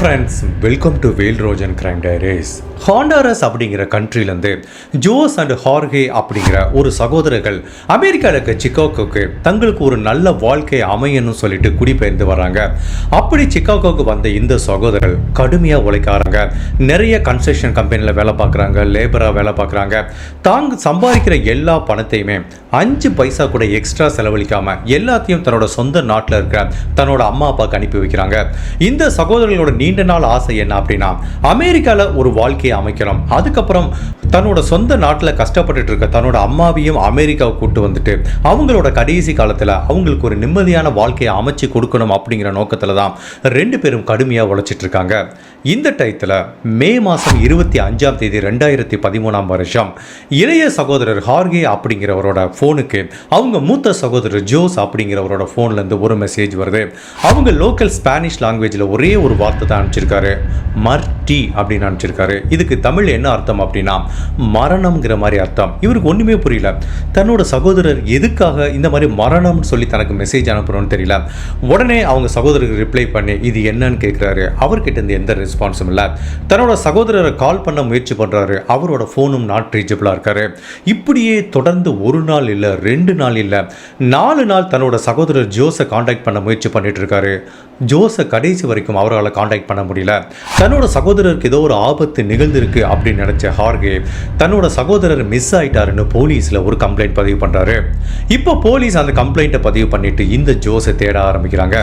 Friends welcome to Vel Rojan crime diaries Honduras அப்படிங்கிற கண்ட்ரிலேருந்து Jose and ஹார்கே அப்படிங்கிற ஒரு சகோதரர்கள் அமெரிக்காவில் இருக்க சிக்காகோக்கு தங்களுக்கு ஒரு நல்ல வாழ்க்கை அமையணும்னு சொல்லிட்டு குடிபெயர்ந்து வராங்க. அப்படி சிக்காகோக்கு வந்த இந்த சகோதரர்கள் கடுமையாக உழைக்காரங்க நிறைய கன்ஸ்ட்ரக்ஷன் கம்பெனியில் வேலை பார்க்குறாங்க லேபராக வேலை பார்க்குறாங்க. தாங்க சம்பாதிக்கிற எல்லா பணத்தையுமே அஞ்சு பைசா கூட எக்ஸ்ட்ரா செலவழிக்காம எல்லாத்தையும் தன்னோட சொந்த நாட்டில் இருக்கிற தன்னோட அம்மா அப்பாவுக்கு அனுப்பி வைக்கிறாங்க. இந்த சகோதரர்களோட நீண்ட நாள் ஆசை என்ன அப்படின்னா அமெரிக்காவில் ஒரு வாழ்க்கையை அமைக்கணும். அதுக்கப்புறம் தன்னோட சொந்த நாட்டில் கஷ்டப்பட்டுட்டு இருக்க தன்னோட அம்மாவையும் அமெரிக்காவை கூட்டு வந்துட்டு அவங்களோட கடைசி காலத்தில் அவங்களுக்கு ஒரு நிம்மதியான வாழ்க்கையை அமைச்சு கொடுக்கணும் அப்படிங்கிற நோக்கத்தில் தான் ரெண்டு பேரும் கடுமையாக உழைச்சிட்டு இருக்காங்க. இந்த டயத்தில் மே மாதம் இருபத்தி அஞ்சாம் தேதி ரெண்டாயிரத்தி பதிமூணாம் வருஷம் இளைய சகோதரர் ஹார்கே அப்படிங்கிறவரோட ஃபோனுக்கு அவங்க மூத்த சகோதரர் ஜோஸ் அப்படிங்கிறவரோட ஃபோன்லேருந்து ஒரு மெசேஜ் வருது. அவங்க லோக்கல் ஸ்பானிஷ் லாங்குவேஜில் ஒரே ஒரு வார்த்தை தான் அனுப்பிச்சிருக்காரு. மர்டி அப்படின்னு அனுப்பிச்சிருக்காரு. இதுக்கு தமிழ் என்ன அர்த்தம் அப்படின்னா மரணம்ங்கிற மாதிரி அர்த்தம். இவருக்கு ஒன்றுமே புரியல. தன்னோட சகோதரர் எதுக்காக இந்த மாதிரி மரணம்னு சொல்லி தனக்கு மெசேஜ் அனுப்புகிறோன்னு தெரியல. உடனே அவங்க சகோதரருக்கு ரிப்ளை பண்ணி இது என்னன்னு கேட்குறாரு அவர்கிட்ட இருந்து எந்த ரெஸ்பான்ஸும் இல்லை. தன்னோட சகோதரரை கால் பண்ண முயற்சி பண்ணுறாரு அவரோட ஃபோனும் நாட் ரீச்சபிளாக இருக்காரு. இப்படியே தொடர்ந்து ஒரு நாள் இல்லை ரெண்டு நாள் இல்லை நாலு நாள் தன்னோட சகோதரர் ஜோஸை காண்டாக்ட் பண்ண முயற்சி பண்ணிட்டு இருக்காரு. ஜோஸை கடைசி வரைக்கும் அவரால் காண்டாக்ட் பண்ண முடியல. தன்னோட சகோதரருக்கு ஏதோ ஒரு ஆபத்து நிகழ்ந்திருக்கு அப்படின்னு நினச்ச ஹார்கே தன்னோட சகோதரர் மிஸ் ஆயிட்டாருன்னு போலீஸில் ஒரு கம்ப்ளைண்ட் பதிவு பண்ணுறாரு இப்போ போலீஸ் அந்த கம்ப்ளைண்ட்டை பதிவு பண்ணிட்டு இந்த ஜோஸை தேட ஆரம்பிக்கிறாங்க.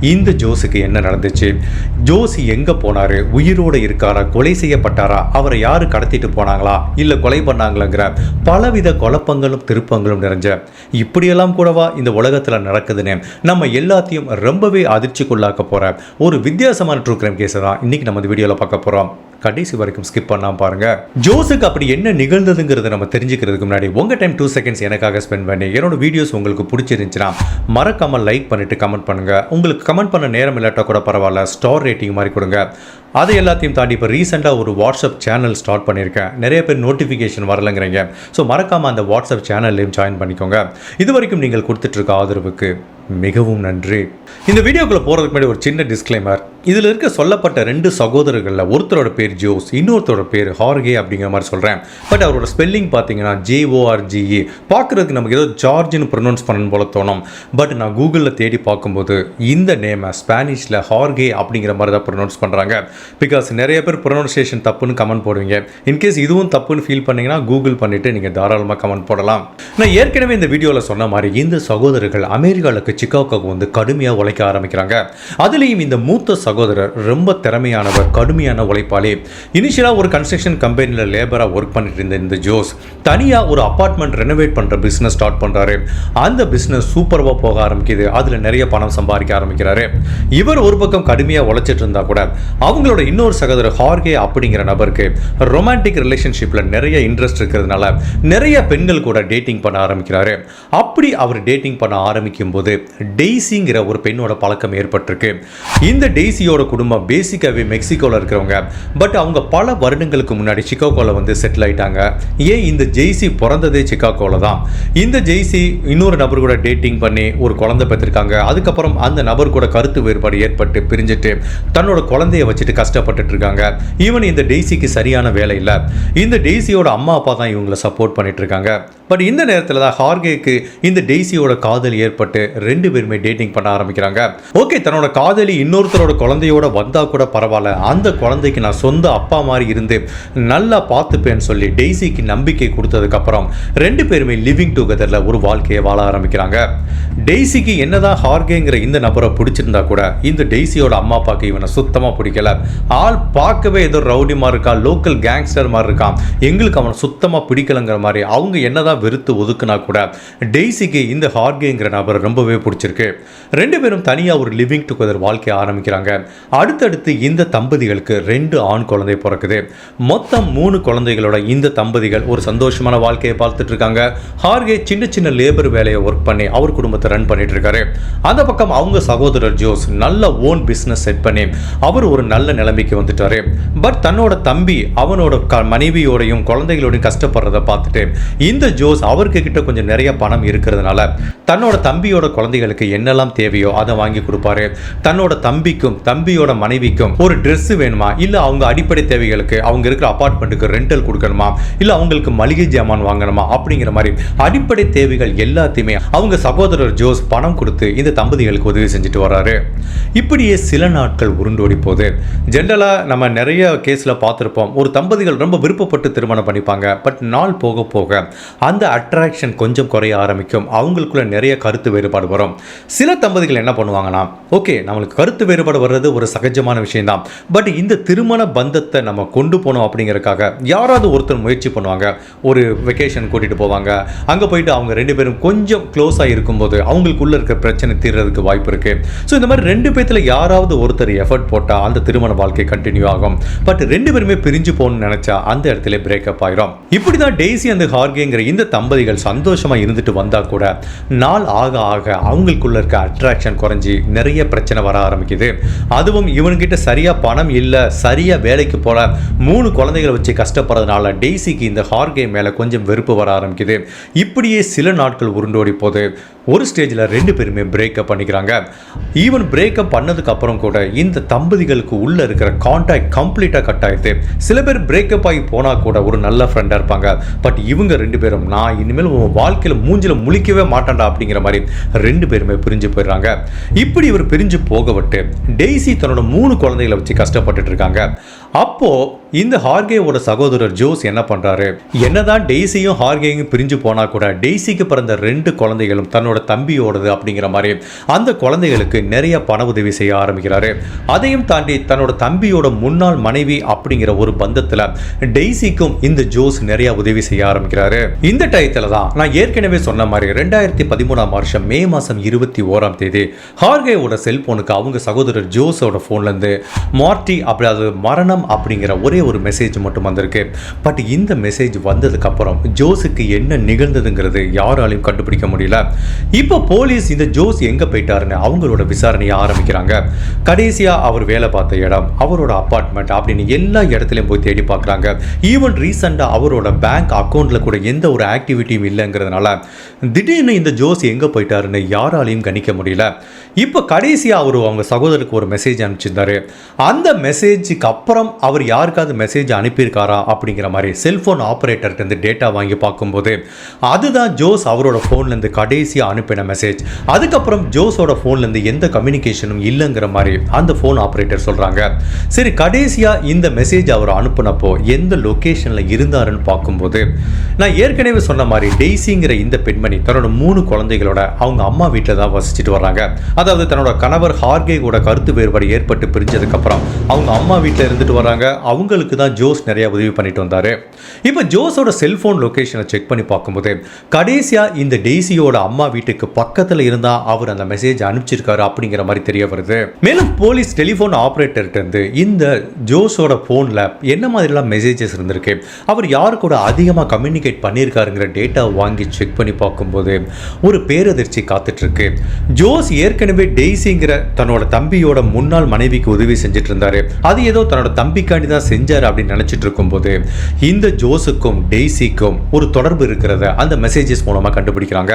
இந்த ஜோஸுக்கு என்ன நடந்துச்சு? ஜோஸ் எங்கே போனாரு? உயிரோடு இருக்காரா? கொலை செய்யப்பட்டாரா? அவரை யார் கடத்திட்டு போனாங்களா? இல்லை கொலை பண்ணாங்களாங்கிற பலவித குழப்பங்களும் திருப்பங்களும் நிறைஞ்ச இப்படியெல்லாம் கூடவா இந்த உலகத்தில் நடக்குதுன்னு நம்ம எல்லாத்தையும் ரொம்பவே அதிர்ச்சி அதிர்ச்சிக்குள்ளாக்க போகிற ஒரு வித்தியாசமான ட்ரூ கிரைம் கேஸை தான் இன்னைக்கு நம்ம இந்த வீடியோவில் பார்க்க போகிறோம் கடைசி வரைக்கும் ஸ்கிப் பண்ணாம பாருங்க. ஜோஸுக்கு அப்படி என்ன நிகழ்ந்ததுங்கிறத நம்ம தெரிஞ்சுக்கிறதுக்கு முன்னாடி உங்கள் டைம் டூ செகண்ட்ஸ் எனக்காக ஸ்பெண்ட் பண்ணி என்னோட வீடியோஸ் உங்களுக்கு பிடிச்சிருந்துச்சுன்னா மறக்காம லைக் பண்ணிட்டு கமெண்ட் பண்ணுங்கள் உங்களுக்கு கமெண்ட் பண்ண நேரம் இல்லாட்டா கூட பரவாயில்ல ஸ்டார் ரேட்டிங் மாதிரி கொடுங்க. அது எல்லாத்தையும் தாண்டி இப்போ ரீசெண்டாக ஒரு வாட்ஸ்அப் சேனல் ஸ்டார்ட் பண்ணியிருக்கேன். நிறைய பேர் நோட்டிஃபிகேஷன் வரலங்கிறீங்க. ஸோ மறக்காமல் அந்த வாட்ஸ்அப் சேனல்லையும் ஜாயின் பண்ணிக்கோங்க. இது வரைக்கும் நீங்கள் கொடுத்துட்ருக்க ஆதரவுக்கு மிகவும் நன்றி. இந்த வீடியோக்குள்ளே போகிறதுக்கு முன்னாடி ஒரு சின்ன டிஸ்க்ளைமர் இதில் இருக்க சொல்லப்பட்ட ரெண்டு சகோதரர்களில் ஒருத்தரோட பேர் ஜோஸ் இன்னொருத்தரோட பேர் ஹார்கே அப்படிங்கிற மாதிரி சொல்கிறேன் பட் அவரோட ஸ்பெல்லிங் பார்த்தீங்கன்னா ஜேஓஆர்ஜிஏ பார்க்குறதுக்கு நமக்கு ஏதோ ஜார்ஜ்னு ப்ரொனவுன்ஸ் பண்ணணும் போல தோணும். பட் நான் கூகுளில் தேடி பார்க்கும்போது இந்த நேமை ஸ்பானிஷில் ஹார்கே அப்படிங்கிற மாதிரி தான் ப்ரொனவுன்ஸ் பண்ணுறாங்க பிகாஸ் நிறைய பேர் ப்ரொனவுன்சியேஷன் தப்புன்னு கமெண்ட் போடுவீங்க. இன்கேஸ் இதுவும் தப்புன்னு ஃபீல் பண்ணிங்கன்னா கூகுள் பண்ணிவிட்டு நீங்கள் தாராளமாக கமெண்ட் போடலாம். நான் ஏற்கனவே இந்த வீடியோவில் சொன்ன மாதிரி இந்த சகோதரர்கள் அமெரிக்காவுக்கு சிக்காகோக்கு வந்து கடுமையாக உழைக்க ஆரம்பிக்கிறாங்க. அதுலேயும் இந்த மூத்த சகோதரர் ரொம்ப திறமையானவர் கடுமையான உழைப்பாளி. இனிஷியலாக ஒரு கன்ஸ்ட்ரக்ஷன் கம்பெனியில் லேபராக ஒர்க் பண்ணிட்டு இருந்த இந்த ஜோஸ் தனியாக ஒரு அப்பார்ட்மெண்ட் ரெனோவேட் பண்ணுற பிஸ்னஸ் ஸ்டார்ட் பண்ணுறாரு அந்த பிஸ்னஸ் சூப்பராக போக ஆரம்பிக்குது. அதில் நிறைய பணம் சம்பாதிக்க ஆரம்பிக்கிறாரு. இவர் ஒரு பக்கம் கடுமையாக உழைச்சிட்டு இருந்தா கூட அவங்களோட இன்னொரு சகோதரர் ஹார்கே அப்படிங்கிற நபருக்கு ரொமான்டிக் ரிலேஷன்ஷிப்பில் நிறைய இன்ட்ரெஸ்ட் இருக்கிறதுனால நிறைய பெண்கள் கூட டேட்டிங் பண்ண ஆரம்பிக்கிறாரு. அப்படி அவர் டேட்டிங் பண்ண ஆரம்பிக்கும் போது டெய்ஸிங்கிற ஒரு பெண்ணோட பழக்கம் ஏற்பட்டிருக்கு. இந்த டெய்ஸியோட குடும்பம் பேசிக்காகவே மெக்சிகோவில் இருக்கிறவங்க. பட் அவங்க பல வருடங்களுக்கு முன்னாடி சிக்காகோவில் வந்து செட்டில் ஆயிட்டாங்க. ஏன் இந்த ஜெய்சி பிறந்ததே சிக்காகோவில் தான்? இந்த ஜெய்சி இன்னொரு நபர் கூட டேட்டிங் பண்ணி ஒரு குழந்தை பெற்றிருக்காங்க. அதுக்கப்புறம் அந்த நபர் கூட கருத்து வேறுபாடு ஏற்பட்டு பிரிஞ்சுட்டு தன்னோட குழந்தைய வச்சுட்டு கஷ்டப்பட்டுட்டு இருக்காங்க. ஈவன் இந்த டெய்ஸிக்கு சரியான வேலை இல்லை. இந்த டெய்ஸியோட அம்மா அப்பா தான் இவங்களை சப்போர்ட் பண்ணிட்டு இருக்காங்க. பட் இந்த நேரத்தில் தான் ஹார்கேக்கு இந்த டெய்ஸியோட காதல் ஏற்பட்டு ரெண்டு பேருமே டேட்டிங் பண்ண ஆரம்பிக்கிறாங்க. ஓகே தன்னோட காதலி இன்னொருத்தரோட குழந்தையோட வந்தால் கூட பரவாயில்ல. அந்த குழந்தைக்கு நான் சொந்த அப்பா மாதிரி இருந்து நல்லா பார்த்துப்பேன்னு சொல்லி டெய்ஸிக்கு நம்பிக்கை கொடுத்ததுக்கப்புறம் ரெண்டு பேருமே லிவிங் டுகெதரில் ஒரு வாழ்க்கையை வாழ ஆரம்பிக்கிறாங்க. டெய்ஸிக்கு என்னதான் ஹார்கேங்கிற இந்த நபரை பிடிச்சிருந்தா கூட இந்த டெய்ஸியோட அம்மா அப்பாவுக்கு இவனை சுத்தமாக பிடிக்கல. ஆள் பார்க்கவே ஏதோ ரவுடி மாதிரி இருக்கா லோக்கல் கேங்ஸ்டர் மாதிரி இருக்கான் எங்களுக்கு அவனை சுத்தமாக பிடிக்கலங்கிற மாதிரி அவங்க என்னதான் வெறுத்து ஒதுக்குனா கூட டெய்ஸிக்கு இந்த ஹார்கேங்கிற நபர் ரொம்பவே பிடிச்சிருக்கு. ரெண்டு பேரும் தனியாக ஒரு லிவிங் டுகெதர் வாழ்க்கையை ஆரம்பிக்கிறாங்க. அடுத்தடுத்து இந்த தம்பதிகளுக்கு ரெண்டு ஆண் குழந்தை பிறக்குது. மொத்தம் மூணு குழந்தைகளோட இந்த தம்பதிகள் ஒரு சந்தோஷமான வாழ்க்கையை பார்த்துட்டு இருக்காங்க. ஹார்கே சின்ன சின்ன லேபர் வேலையை ஒர்க் பண்ணி அவர் குடும்பத்தை ரன் பண்ணிட்டு இருக்காரு. அந்த பக்கம் அவங்க சகோதரர் ஜோஸ் நல்ல ஓன் பிஸ்னஸ் செட் பண்ணி அவர் ஒரு நல்ல நிலைமைக்கு வந்துட்டாரு. பட் தன்னோட தம்பி அவனோட மனைவியோடையும் குழந்தைகளோடையும் கஷ்டப்படுறத பார்த்துட்டு இந்த ஜோ ஜோஸ் அவருக்கு கிட்ட கொஞ்சம் நிறைய பணம் இருக்கிறதுனால தன்னோட தம்பியோட குழந்தைகளுக்கு என்னெல்லாம் தேவையோ அதை வாங்கி கொடுப்பாரு. தன்னோட தம்பிக்கும் தம்பியோட மனைவிக்கும் ஒரு ட்ரெஸ் வேணுமா? இல்ல அவங்க அடிப்படை தேவைகளுக்கு அவங்க இருக்கிற அபார்ட்மெண்ட்டுக்கு ரெண்டல் கொடுக்கணுமா? இல்ல அவங்களுக்கு மளிகை ஜாமான் வாங்கணுமா? அப்படிங்கிற மாதிரி அடிப்படை தேவைகள் எல்லாத்தையுமே அவங்க சகோதரர் ஜோஸ் பணம் கொடுத்து இந்த தம்பதிகளுக்கு உதவி செஞ்சுட்டு வராரு இப்படியே சில நாட்கள் உருண்டோடி போகுது. ஜென்ரலா நம்ம நிறைய கேஸ்ல பார்த்துருப்போம். ஒரு தம்பதிகள் ரொம்ப விருப்பப்பட்டு திருமணம் பண்ணிப்பாங்க. பட் நாள் போக போக அந்த அட்ராக்ஷன் கொஞ்சம் குறைய ஆரம்பிக்கும். அவங்களுக்குள்ள நிறைய கருத்து வேறுபாடு வரும். சில தம்பதிகள் என்ன பண்ணுவாங்கன்னா ஓகே நம்மளுக்கு கருத்து வேறுபாடு வர்றது ஒரு சகஜமான விஷயம்தான். பட் இந்த திருமண பந்தத்தை நம்ம கொண்டு போனோம் அப்படிங்கறதுக்காக யாராவது ஒருத்தர் முயற்சி பண்ணுவாங்க. ஒரு வெக்கேஷன் கூட்டிட்டு போவாங்க. அங்க போயிட்டு அவங்க ரெண்டு பேரும் கொஞ்சம் க்ளோஸாக இருக்கும்போது அவங்களுக்குள்ள இருக்க பிரச்சனை தீர்றதுக்கு வாய்ப்பு இருக்கு. ஸோ இந்த மாதிரி ரெண்டு பேர்த்தில் யாராவது ஒருத்தர் எஃபர்ட் போட்டால் அந்த திருமண வாழ்க்கை கண்டினியூ ஆகும். பட் ரெண்டு பேருமே பிரிஞ்சு போகணும்னு நினைச்சா அந்த இடத்துல பிரேக்கப் ஆயிரும். இப்படிதான் டெய்ஸி அந்த ஹார்கேங்கிற இந்த தம்பதிகள் சந்தோஷமா இருந்துட்டு வந்தால் கூட நாள் ஆக ஆக அவங்களுக்குள்ள இருக்க அட்ராக்ஷன் குறைஞ்சி நிறைய பிரச்சனை வர ஆரம்பிக்குது. அதுவும் இவன்கிட்ட சரியா பணம் இல்லை சரியா வேலைக்கு போல மூணு குழந்தைகளை வச்சு கஷ்டப்படுறதுனால டெய்ஸிக்கு இந்த ஹார்கே மேலே கொஞ்சம் வெறுப்பு வர ஆரம்பிக்குது. இப்படியே சில நாட்கள் உருண்டோடி போகுது. ஒரு ஸ்டேஜில் ரெண்டு பேருமே பிரேக்கப் பண்ணிக்கிறாங்க. ஈவன் பிரேக்கப் பண்ணதுக்கப்புறம் கூட இந்த தம்பதிகளுக்கு உள்ளே இருக்கிற கான்டாக்ட் கம்ப்ளீட்டாக கட் ஆகிடுது சில பேர் பிரேக்கப் ஆகி போனால் கூட ஒரு நல்ல ஃப்ரெண்டாக இருப்பாங்க. பட் இவங்க ரெண்டு பேரும் நான் இனிமேல் உன் வாழ்க்கையில் மூஞ்சில் முழிக்கவே மாட்டேன்டா அப்படிங்கிற மாதிரி ரெண்டு பேருமே பிரிஞ்சு போயிடுறாங்க. இப்படி இவர் பிரிஞ்சு போக விட்டு டெய்ஸி தன்னோட மூணு குழந்தைகளை வச்சு கஷ்டப்பட்டுட்டு இருக்காங்க. அப்போது இந்த ஹார்கேவோட சகோதரர் ஜோஸ் என்ன பண்றாரு? என்னதான் டெய்ஸியும் ஹார்கேயும் பிரிஞ்சு போனா கூட டெய்ஸிக்கு பிறந்த ரெண்டு குழந்தைகளும் தன்னோட தம்பியோடது அப்படிங்கிற மாதிரி அந்த குழந்தைகளுக்கு நிறைய பண உதவி செய்ய ஆரம்பிக்கிறாரு. அதையும் தாண்டி தன்னோட தம்பியோட முன்னாள் மனைவி அப்படிங்கிற ஒரு பந்தத்துல டெய்ஸிக்கும் இந்த ஜோஸ் நிறைய உதவி செய்ய ஆரம்பிக்கிறாரு. இந்த டயத்துல தான் நான் ஏற்கனவே சொன்ன மாதிரி ரெண்டாயிரத்தி பதிமூணாம் வருஷம் மே மாசம் இருபத்தி ஓராம் தேதி ஹார்கேவோட செல்போனுக்கு அவங்க சகோதரர் ஜோஸோட போன்ல இருந்து மார்டி அப்படி அது மரணம் அப்படிங்கிற ஒரே ஒரு மெசேஜ் மட்டும் வந்திருக்கு. பட் இந்த மெசேஜ் வந்ததுக்கு அப்புறம் ஜோஸுக்கு என்ன நிகழ்ந்ததுங்கிறது யாராலையும் கண்டுபிடிக்க முடியல. இப்போ போலீஸ் இந்த ஜோஸ் எங்க போயிட்டாருன்னு அவங்களோட விசாரணையை ஆரம்பிக்கிறாங்க. கடைசியா அவர் வேலை பார்த்த இடம் அவரோட அப்பார்ட்மெண்ட் அப்படின்னு எல்லா இடத்துலையும் போய் தேடி பார்க்குறாங்க. ஈவன் ரீசெண்டாக அவரோட பேங்க் அக்கௌண்ட்ல கூட எந்த ஒரு ஆக்டிவிட்டியும் இல்லைங்கிறதுனால திடீர்னு இந்த ஜோஸ் எங்க போயிட்டாருன்னு யாராலையும் கணிக்க முடியல. இப்போ கடைசியா அவர் அவங்க சகோதரருக்கு ஒரு மெசேஜ் அனுப்பிச்சிருந்தாரு. அந்த மெசேஜுக்கு அப்புறம் அவர் யாருக்காவது மெசேஜ் அனுப்பியிருக்காரா அப்படிங்கிற மாதிரி செல்ஃபோன் ஆப்ரேட்டர்கிட்ட டேட்டா வாங்கி பார்க்கும்போது அதுதான் ஜோஸ் அவரோட ஃபோன்லேருந்து கடைசியாக அனுப்பின மெசேஜ் அதுக்கப்புறம் ஜோஸோட ஃபோன்லேருந்து எந்த கம்யூனிகேஷனும் இல்லைங்கிற மாதிரி அந்த ஃபோன் ஆப்ரேட்டர் சொல்கிறாங்க சரி கடைசியாக இந்த மெசேஜ் அவர் அனுப்புனப்போ எந்த லொக்கேஷனில் இருந்தாருன்னு பார்க்கும்போது நான் ஏற்கனவே சொன்ன மாதிரி டெய்ஸிங்கிற இந்த பெண்மணி தன்னோட மூணு குழந்தைகளோட அவங்க அம்மா வீட்டில் தான் வசிச்சுட்டு வர்றாங்க. அதாவது தன்னோட கணவர் ஹார்கே கூட கருத்து வேறுபாடு ஏற்பட்டு பிரிஞ்சதுக்கப்புறம் அவங்க அம்மா வீட்டில் இருந்துட்டு வராங்க அவங்களுக்கு மக்களுக்கு தான் ஜோஸ் நிறைய உதவி பண்ணிட்டு வந்தார். இப்போ ஜோஸோட செல்போன் லொக்கேஷனை செக் பண்ணி பார்க்கும்போது கடைசியாக இந்த டெய்ஸியோட அம்மா வீட்டுக்கு பக்கத்தில் இருந்தால் அவர் அந்த மெசேஜ் அனுப்பிச்சிருக்காரு அப்படிங்கிற மாதிரி தெரிய வருது. மேலும் போலீஸ் டெலிஃபோன் ஆப்ரேட்டர்கிட்ட இந்த ஜோஸோட ஃபோனில் என்ன மாதிரிலாம் மெசேஜஸ் இருந்திருக்கு அவர் யார் கூட அதிகமாக கம்யூனிகேட் பண்ணியிருக்காருங்கிற டேட்டா வாங்கி செக் பண்ணி பார்க்கும்போது ஒரு பேரதிர்ச்சி காத்துட்ருக்கு. ஜோஸ் ஏற்கனவே டெய்ஸிங்கிற தன்னோட தம்பியோட முன்னாள் மனைவிக்கு உதவி செஞ்சுட்டு இருந்தாரு. அது ஏதோ தன்னோட தம்பிக்காண்டி தான் செஞ்ச செஞ்சாரு அப்படின்னு நினச்சிட்டு இருக்கும்போது இந்த ஜோஸுக்கும் டெய்ஸிக்கும் ஒரு தொடர்பு இருக்கிறத அந்த மெசேஜஸ் மூலமாக கண்டுபிடிக்கிறாங்க.